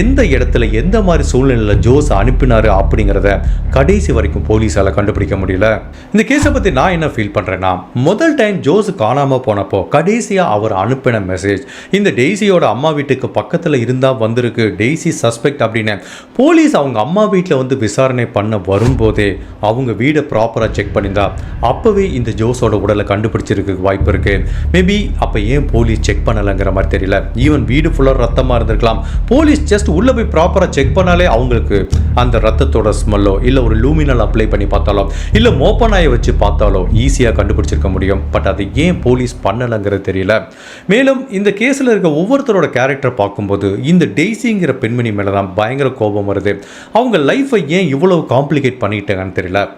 எந்த இடத்துல எந்த மாதிரி சூழ்நிலையில் ஜோஸ் அனுப்பினாரு அப்படிங்கிறத கடைசி வரைக்கும் போலீஸால் கண்டுபிடிக்க முடியல. இந்த கேஸை பற்றி நான் என்ன ஃபீல் பண்ணுறேன்னா முதல் டைம் ஜோஸ் காணாமல் போனப்போ கடைசியாக அவர் அனுப்பின மெசேஜ் இந்த டெய்ஸியோட அம்மா வீட்டுக்கு பக்கத்தில் இருந்தால் வந்திருக்கு டெய்ஸி சஸ்பெக்ட் அப்படின்னு போலீஸ் அவங்க அம்மா வீட்டில் வந்து விசாரணை பண்ண வரும்போதே அவங்க வீடை ப்ராப்பராக செக் பண்ணியிருந்தா. அப்போவே இந்த ஜோஸோட உடலை கண்டுபிடிச்சிருக்கு வாய்ப்பு இருக்குது மேபி அப்போ ஏன் போலீஸ் செக் பண்ணலைங்கிற மாதிரி தெரியல. ஈவன் வீடு ஃபுல்லாக ரத்தமாக இருந்திருக்கலாம். போலீஸ் ஜஸ்ட் உள்ளே போய் ப்ராப்பராக செக் பண்ணாலே அவங்களுக்கு அந்த ரத்தத்தோட ஸ்மெல்லோ இல்லை ஒரு லூமினல் அப்ளை பண்ணி பார்த்தாலோ இல்லை மோப்பநாயை வச்சு பார்த்தாலோ ஈஸியாக கண்டுபிடிச்சிருக்க முடியும். பட் அதை ஏன் போலீஸ் பண்ணலைங்கிறது தெரியல. மேலும் இந்த கேஸில் இருக்க ஒவ்வொருத்தரோட கேரக்டர் பார்க்கும்போது இந்த டெய்ஸிங்கிற பெண்மணி மேலே தான் பயங்கர கோபம் வருது. அவங்க லைஃப்பை ஏன் இவ்வளோ காம்ப்ளிகேட் பண்ணிக்கிட்டாங்கன்னு தெரியல.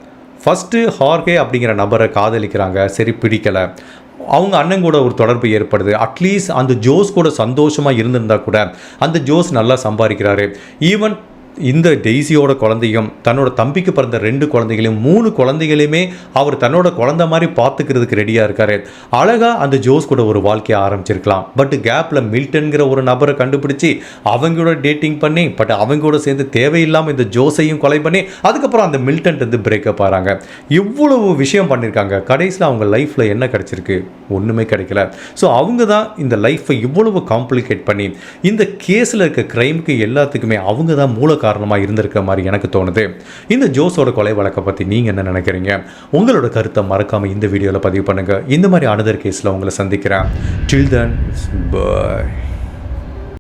ஃபஸ்ட்டு ஹார்கே அப்படிங்கிற நபரை காதலிக்கிறாங்க. சரி பிடிக்கலை. அவங்க அண்ணன் கூட ஒரு தொடர்பு ஏற்படுது. அட்லீஸ்ட் அந்த ஜோஸ் கூட சந்தோஷமாக இருந்திருந்தா கூட அந்த ஜோஸ் நல்லா சம்பாதிக்கிறாரு. ஈவன் இந்த டெய்ஸியோட குழந்தையும் தன்னோட தம்பிக்கு பிறந்த ரெண்டு குழந்தைகளையும் மூணு குழந்தைகளையுமே அவர் தன்னோட குழந்தை மாதிரி பார்த்துக்கிறதுக்கு ரெடியாக இருக்காரு. அழகாக அந்த ஜோஸ் கூட ஒரு வாழ்க்கையை ஆரம்பிச்சிருக்கலாம். பட் கேப்பில் மில்டன்கிற ஒரு நபரை கண்டுபிடிச்சி அவங்களோட டேட்டிங் பண்ணி பட் அவங்களோட சேர்ந்து தேவையில்லாமல் இந்த ஜோஸையும் கொலை பண்ணி அதுக்கப்புறம் அந்த மில்டன் வந்து பிரேக்கப் ஆகிறாங்க இவ்வளவு விஷயம் பண்ணியிருக்காங்க கடைசியில் அவங்க லைஃப்பில் என்ன கிடைச்சிருக்கு? ஒன்றுமே கிடைக்கல. ஸோ அவங்க தான் இந்த லைஃப்பை இவ்வளவு காம்ப்ளிகேட் பண்ணி இந்த கேஸில் இருக்க க்ரைமுக்கு எல்லாத்துக்குமே அவங்க தான் மூல காரணமாக இருந்திருக்க மாதிரி எனக்கு தோணுது. இந்த ஜோஸோட கொலை வழக்கை பற்றி நீங்கள் என்ன நினைக்கிறீங்க? உங்களோட கருத்தை மறக்காமல் இந்த வீடியோவில் பதிவு பண்ணுங்கள் இந்த மாதிரி அனதர் கேஸில் உங்களை சந்திக்கிறேன். டில் தன் பாய்